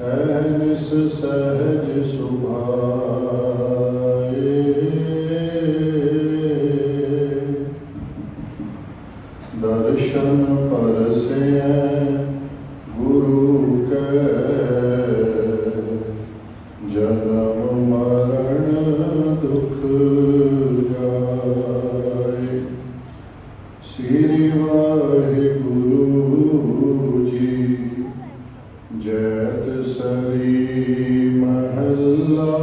ਸ਼ਬਦ ਅਖੁੱਟ ਸਹਿਜ ਸੁਭਾਏ ਦਰਸ਼ਨ ਪਰਸੈ ਗੁਰੂ ਕੈ ਜਨਮ ਮਰਨ ਦੁਖ ਜਾਏ ਸ੍ਰੀ ਵਾਹਿਗੁਰੂ ਜੀ ਜੈਤ ਸਰੀ ਮਹੱਲਾ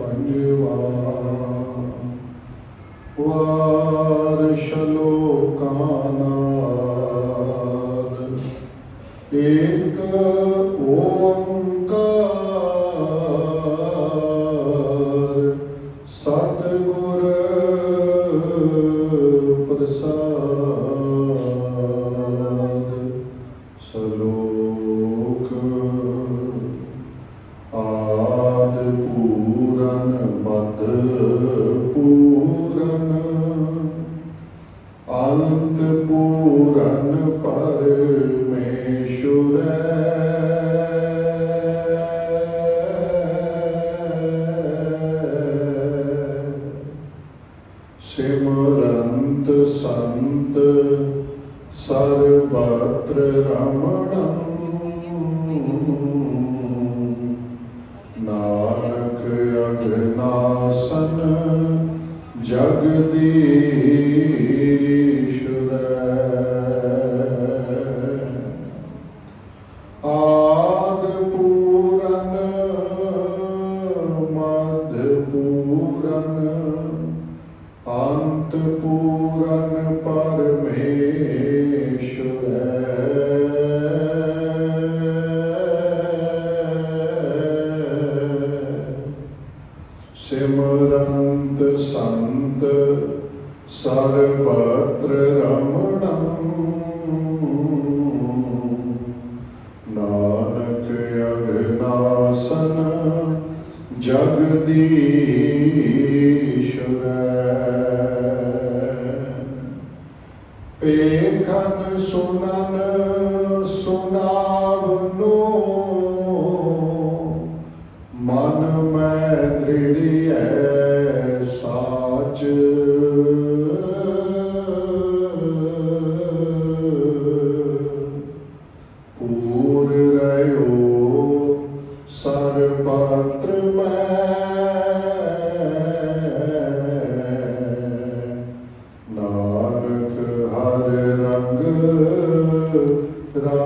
ਪੰਜਵਾ। ਵਾਰ ਪੂਰਨ ਬਦ ਪੂਰਨ ਅੰਤ ਪੂਰਨ ਪਰਮੇਸ਼ੁਰੈ ਸਿਮਰੰਤ ਸੰਤ ਸਰਬਤਰ ਰਮਣੰ ਪੂਰਨ ਪਰਮੇਸ਼ੁਰੈ ਸਿਮਰੰਤ ਸੰਤ ਸਰਬਤਰ ਰਮਣੰ। ਨਾਨਕ ਅਗਨਾਸਨ ਜਗਦੀਸ਼ੁਰੈ ਪੇਖਨ ਸੁਨਨ ਸੁਨਾਵਨੋ Pero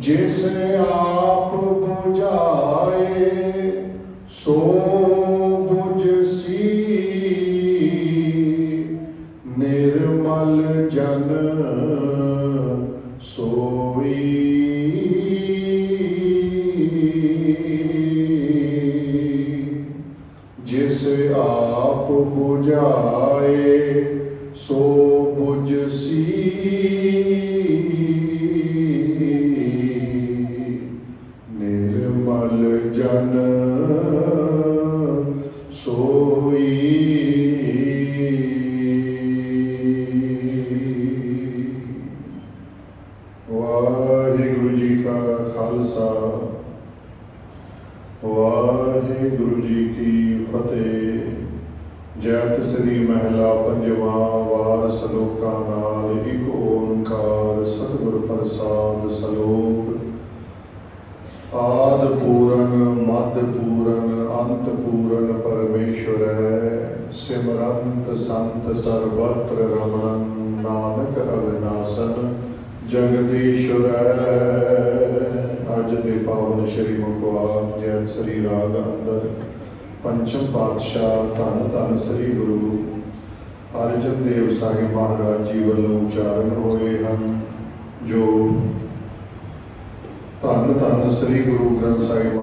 ਜਿਸ ਆ ਨਿਰਮਲ ਸੋਈ। ਵਾਹਿਗੁਰੂ ਜੀ ਕਾ ਖਾਲਸਾ, ਵਾਹਿਗੁਰੂ ਜੀ ਕੀ ਫਤਿਹ। ਜੈਤ ਸ੍ਰੀ ਮਹਿਲਾ ਪੰਜਵਾ ਵਾਰ ਸਲੋਕਾਂ ਨਾਲ ਇੱਕ ਓੰਕਾਰ ਸਤਿਗੁਰ ਪ੍ਰਸਾਦ ਸਲੋਕ ਆਦ ਪੂਰਨ ਮਦ ਪੂਰਨ ਅੰਤ ਪੂਰਨ ਪਰਮੇਸ਼ਵਰ ਹੈ ਸਿਮਰੰਤ ਸੰਤ ਸਰਬਤਰ ਰਮਣ ਨਾਨਕ ਅਵਿਨਾਸਨ ਜਗਦੀਸ਼ਵਰ ਹੈ ਅੱਜ ਦੇ ਪਾਵਨ ਸ਼੍ਰੀ ਮੁਖਵਾਕ ਜੈ ਸ੍ਰੀ ਪੰਚਮ ਪਾਤਸ਼ਾਹ ਧੰਨ ਧੰਨ ਸ੍ਰੀ ਗੁਰੂ ਅਰਜਨ ਦੇਵ ਸਾਹਿਬ ਮਹਾਰਾਜ ਜੀ ਵੱਲੋਂ ਉਚਾਰਨ ਹੋਏ ਹਨ ਜੋ ਧੰਨ ਧੰਨ ਸ੍ਰੀ ਗੁਰੂ ਗ੍ਰੰਥ ਸਾਹਿਬ